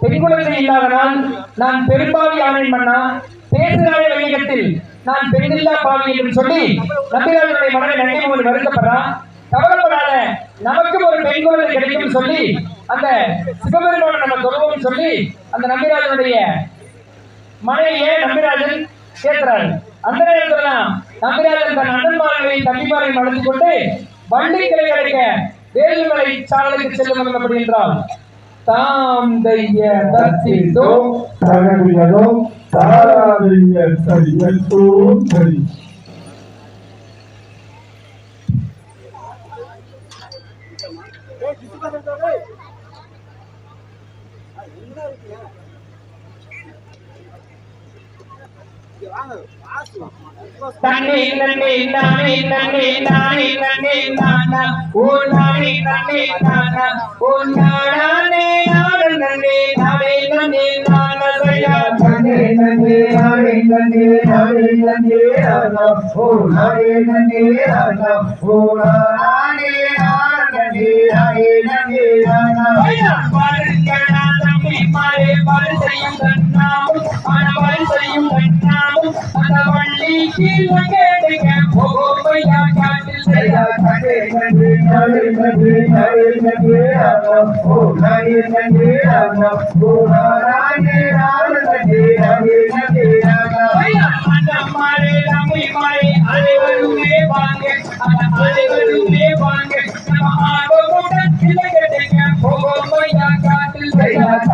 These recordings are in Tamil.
பெண்குழந்தை இல்லாதனால் நான் பெரும்பாவி ஆணை மன்னா. பேசுகிறாரே வணிகத்தில் நான் பெண்ணில்லா பாவி என்று சொல்லி நம்பிராஜனுடைய மனதை நன்றி ஒரு வருத்தப்படுறான் கவலைப்படாத நமக்கும் ஒரு பெண் குழந்தை கிடைக்கும் சொல்லி அந்த சிவபெருமான நம்ம தொழுவோம் சொல்லி அந்த நம்பிராஜனுடைய மனைவியை நம்பிராஜன் கேட்கிறாரு அந்த நேரத்தில் தான் நம்பிராஜன் தன் அண்ணன்மார்களையும் தம்பிமார்களையும் அழைத்து கொண்டு வள்ளி கிளை அடைக்க வேலுமலை சாலைக்கு செல்லும் அப்படி என்றால் தாம் தைய தத்திதோ தகதியதோ தாராதைய சரியத்தோம் சரி தண்ணி நன்னி நானே நன்னி நானே நன்னி நானா ஓ நானே நன்னி நானா ஓ நானே நானே நன்னி நானே நன்னி நானா சையா நன்னே நன்னே நானே நன்னே நானே நன்னே ரானா ஓ நானே நன்னே ரானா ஓ நானே நானே நானே நன்னே ரானா ஐயா பாருங்கடா தம்பி மாறே பாரு செய்யும் கண்ணாமும் அனைவருமே வாங்க அந்த அனைவருமே வாங்க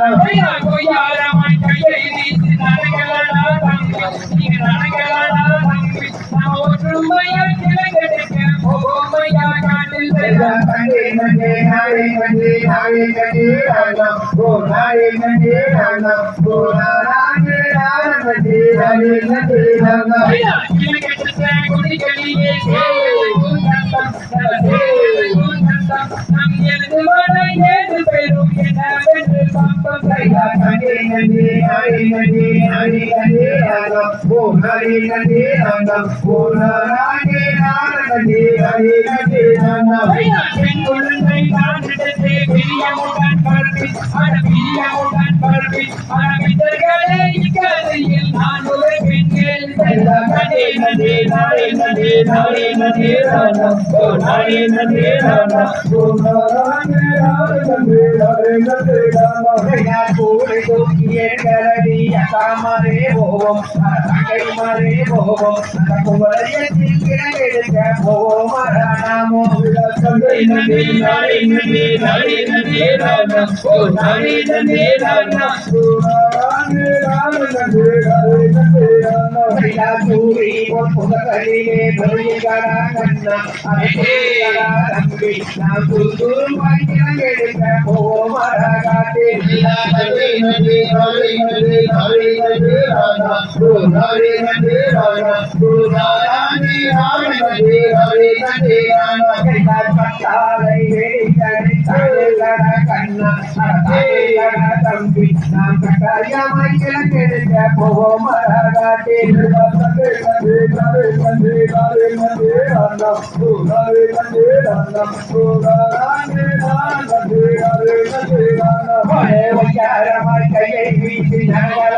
நன்னே கையை வீசி நடங்களடா தம்பி நீங்க நடங்களடா தம்பி நம்ம ஒற்றுமையா கிழக்கெடுக்க காட்டில் ஓ ஓ சேவை சேவை நம் எனது என்னவென்று பம்பம் செய்யா நன்னே நன்னே நானே நானே நானே நானே நானே நானே ராணா ஓ நாளே நன்றே ராணா ஓ நானே நானே நானே நன்னே ரானா ஐயா கூடை தூக்கிய கரடி அசாமரே போவோம் அகை மரே போவோம் அந்த போவோம் அரணாமோ Hari Dhani Hari Dhani Hari Dhani Rana O Hari Dhani Rana Rani Rana Dhani Hari Dhani Rana Hila Dhuri Pudakari Dhuri Gara Kanna Ante Rambi Namu Guru Vanya Gedita O Maragate Hila Dhani Dhani Hari Dhani Hari Dhani Rana O Hari Dhani Rana பட்டாலை வேடிக்கடை சாலைகடா கண்ணா அரைக்கடா தம்பி நாம் கட்டாயமாய் கிடங்கெடுக்க போவோம் அழகாட்டில் நன்னே நன்னே நானே நன்னே நானே நன்னே ரானா ஓ நானே நன்னே ரானா ஓ நானே கையை வீசி நகலடா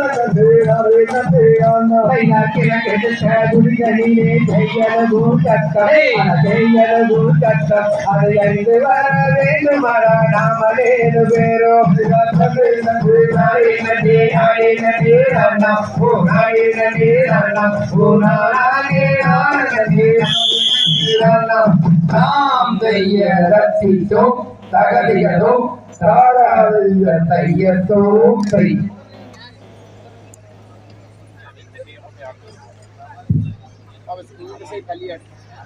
நானே நன்னே நானே நன்னே ரானா ஓ நானே நன்னே ரானா ஓ நானே நானே நானே நன்னே ரானா ஐயா கிழக்கெடுத்த குடிகளிலே செய்யலது கட்டம் செய்யலது கட்டம் அதை அறிந்து வர வேண்டும் அடா நாமலேது பேரோ நாளே நன்றே நாளே நன்றே ராணா ஓ நாளே நன்றே ராணா ஓ நாளே நாளே ராணா நாம் தைய ரத்தித்தோம் தகதிகளோ தாராதைய தையத்தோம் தை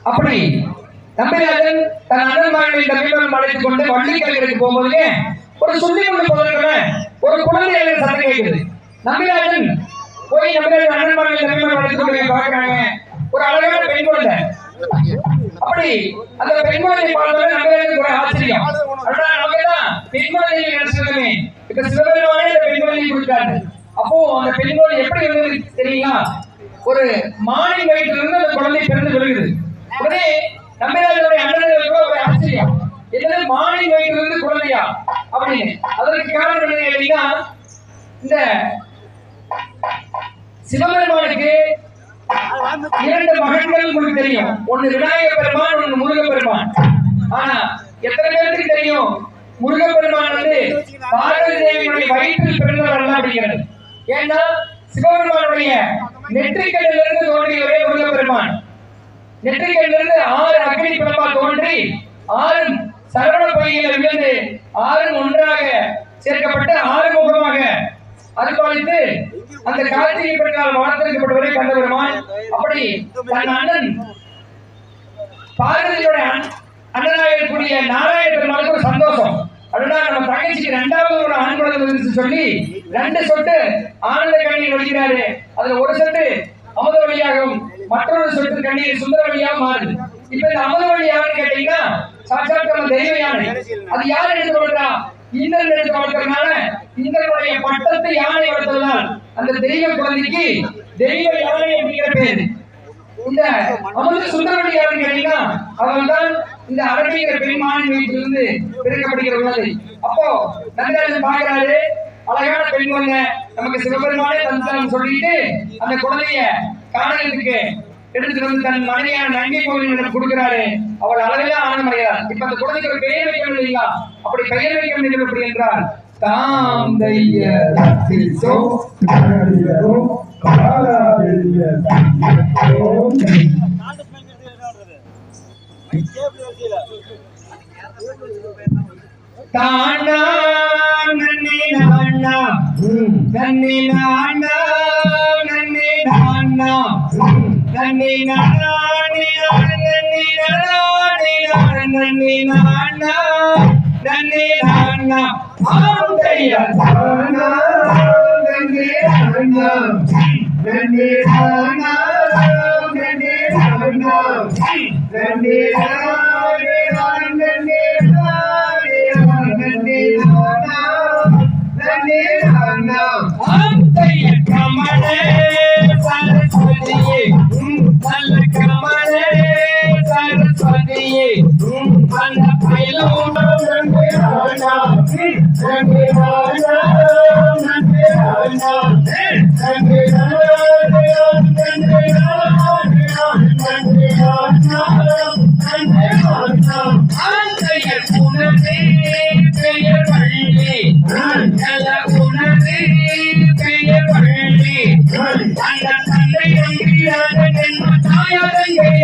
அப்படி நம்பிராஜன் தன் அண்ணன் மகளை தம்பிமன் வீரன் அழைத்துக் கொண்டு வள்ளிக்கலைகளுக்கு போகும்போது ஒரு சொல்லி கொண்டு போகிற ஒரு குழந்தை சத்தம் கேட்குது. நம்பிராஜன் போய் நம்பிராஜன் அண்ணன் மகளை தம்பிமன் வீரன் அழைத்துக் கொண்டு பார்க்கிறாங்க. ஒரு அழகான பெண் குழந்தை. அப்படி அந்த பெண் குழந்தை பார்த்தோன்னே நம்பிராஜன் கூட ஆச்சரியம். அடடா நமக்குதான் பெண் குழந்தை நினைச்சிருக்கமே. இப்ப சிவபெருமானே இந்த பெண் குழந்தையை கொடுத்தாரு அப்போ அந்த பெண் குழந்தை எப்படி இருந்தது தெரியுங்களா? ஒரு மானின் வயிற்றிலிருந்து அந்த குழந்தை பிறந்து விழுகுது. உடனே நம்பிராஜனுடைய அண்ணனுக்கு ஒரு ஆச்சரியம் என்னது மானின் வயிற்றிலிருந்து குழந்தையா? அப்படின்னு. அதற்கு காரணம் என்ன கேட்டீங்கன்னா இந்த சிவபெருமானுக்கு இரண்டு மகன்கள் உங்களுக்கு தெரியும். ஒன்னு விநாயகர் பெருமான் ஒன்னு முருகப் பெருமான் ஆனா எத்தனை பேருக்கு தெரியும்? முருகப் பெருமான் வந்து பார்வதி தேவியுடைய வயிற்றில் பிறந்தவர் அல்ல அப்படிங்கிறது. ஏன்னா சிவபெருமானுடைய நெற்றிக்கல்லிலிருந்து தோன்றியவரே முருகப் பெருமான் நெற்றிக்கல்லிருந்து ஆறு அக்னி பிறப்பா தோன்றி ஆறு சரவண பொய்யில விழுந்து ஆறு ஒன்றாக சேர்க்கப்பட்டு ஆறு முகமாக அருள்பாலித்து அந்த கார்த்திகை பெருநாள் வாழ்த்திருக்கப்பட்டவரை கண்ட பெருமான் அப்படி தன் அண்ணன் பார்வதியோட அண்ணனாக இருக்கக்கூடிய நாராயண பெருமாளுக்கு ஒரு சந்தோஷம். அப்படின்னா நம்ம தங்கச்சிக்கு ரெண்டாவது ஒரு ஆண் குழந்தை சொல்லி ரெண்டு சொட்டு ஆனந்த கண்ணீர் வடிக்கிறாரு. அதுல ஒரு சொட்டு அமுத வழியாகவும் மற்றொரு சொட்டு கண்ணீர் சுந்தர வழியாக மாறுது. இப்ப இந்த அமுத வழி யாருன்னு கேட்டீங்கன்னா சாட்சாத் தெய்வ யானை. அது யார் எடுத்து வளர்க்கிறா இந்திரன் எடுத்து வளர்க்கறதுனால இந்திரனுடைய பட்டத்தை யானை எடுத்ததுனால் அந்த தெய்வ குழந்தைக்கு தெய்வ யானை அப்படிங்கிற பேரு. இந்த அமுத சுந்தரவடி யாருன்னு கேட்டீங்கன்னா அவன் தான் இந்த அரபிங்கிற பெருமானின் வீட்டிலிருந்து பிறக்கப்படுகிற குழந்தை. அப்போ நந்தராஜன் பாக்குறாரு அழகான பெண் ஒண்ணு நமக்கு சிவபெருமானே தந்தான்னு சொல்லிட்டு அந்த குழந்தைய காணலுக்கு எடுத்துட்டு வந்து தன் மனைவியான நங்கை கோவிலிடம் கொடுக்கிறாரு. அவள் அளவிலே ஆனந்தம் அடைகிறார் இப்ப அந்த குழந்தைக்கு ஒரு பெயர் வைக்கணும் இல்லையா? அப்படி பெயர் வைக்க வேண்டும் எப்படி என்றால் தாம் கமலே சரஸ்வதியே கமலே சரஸ்வதியே அந்த பயிலும் நன்னே தானா நன்னே தானா நன்னே தானா நன்னே ஆந்தைய உணவே பெயர் வள்ளி நல்ல உணவே அந்த தந்தை நம்பியாக ஜென்ம தாயதங்கை யோகனை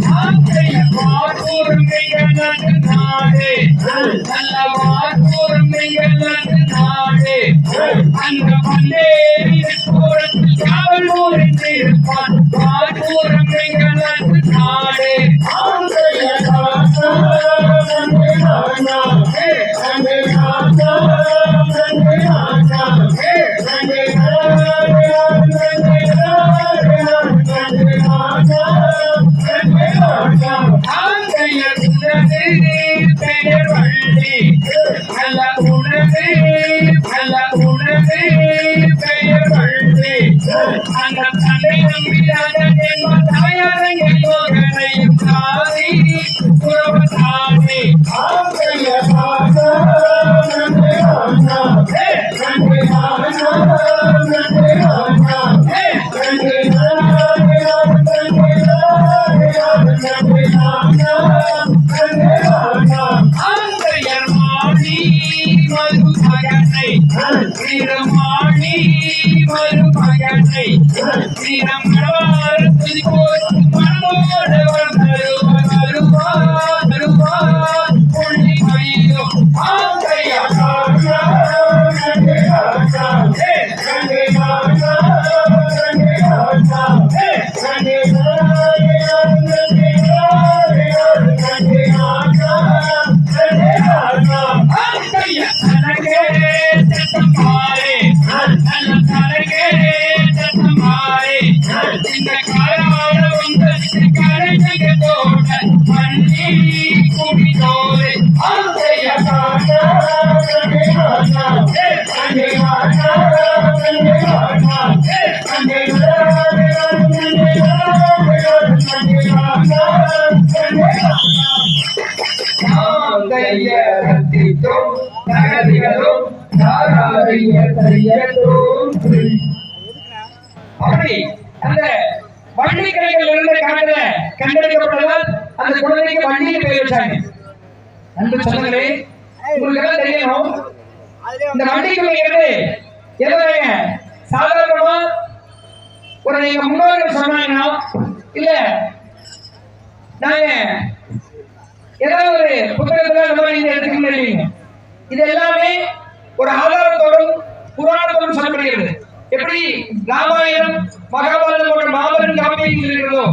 அப்படி அந்த வள்ளி கிளைகள் இருந்த காலத்துல கண்டெடுக்கப்பட்டதால் அந்த குழந்தைக்கு வண்டியை பேர் வச்சாங்க. அன்பு சொல்லுங்களே உங்களுக்கு எல்லாம் தெரியணும் இந்த வண்டிக்குள்ளாங்கிறது எதுவாங்க சாதாரணமா ஒரு எங்க முன்னோர்கள் சொன்னாங்கன்னா இல்ல நாங்க ஏதாவது ஒரு புத்தகத்துல அந்த மாதிரி நீங்க எடுத்துக்கணும் இல்லைங்க. இது எல்லாமே ஒரு ஆதாரத்தோடும் புராணத்தோடும் சொல்லப்படுகிறது. எப்படி? ராமாயணம் மகாபாரதம் போன்ற மாபெரும் காப்பியங்கள் இருக்கிறதோ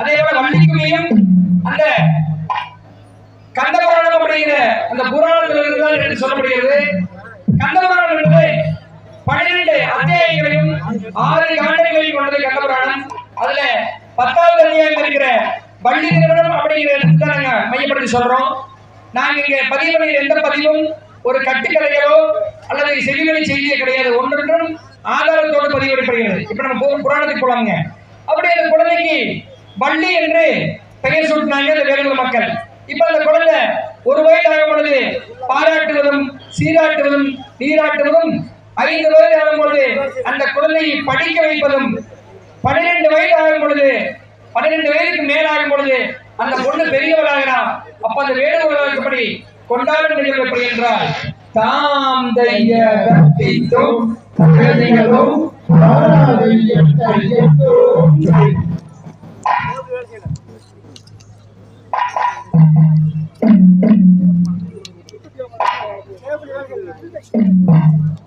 அதே போல வள்ளிக்குமையும் அந்த கந்தபுராணம் அப்படிங்கிற அந்த புராணத்தில் என்று சொல்லப்படுகிறது. கந்தபுராணம் என்பது பன்னிரண்டு அத்தியாயங்களையும் ஆறு காண்டங்களையும் கொண்டது கந்தபுராணம். அதுல பத்தாவது அத்தியாயம் இருக்கிற வள்ளி நிறுவனம் அப்படிங்கிற இடத்துல நாங்க மையப்படுத்தி சொல்றோம். நாங்க இங்க பதிவு பண்ணுகிற எந்த பதிவும் ஒரு கட்டுக்கதைகளோ அல்லது செய்திகளை செய்தியே கிடையாது. ஒன்றொன்றும் ஆதாரத்தோடு பதிவிடப்படுகிறது. இப்ப நம்ம புராணத்துக்கு போலாங்க அப்படி அந்த குழந்தைக்கு வள்ளி என்று பெயர் சூட்டினாங்க இந்த வேலூர் மக்கள். இப்ப அந்த குழந்தை ஒரு வயது ஆகும் பொழுது பாராட்டுவதும் சீராட்டுவதும் நீராட்டுவதும் ஐந்து வயது ஆகும் பொழுது அந்த குழந்தையை படிக்க வைப்பதும் பன்னிரெண்டு வயது ஆகும் பொழுது பன்னிரெண்டு வயதுக்கு மேலாகும் பொழுது அந்த பொண்ணு பெரியவளாகிறா. அப்ப அந்த வேடுவதற்குப்படி கொண்டாட நிகழ்வு எப்படி என்றால் தாம் தைய கற்பித்தோம் தாராரிய தையத்தோம்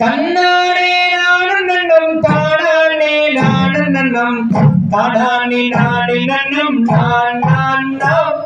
தன்னானே நானும் தானானே நானும் நன்னம் தானானே நானே நன்னம் நான் நான் நாம்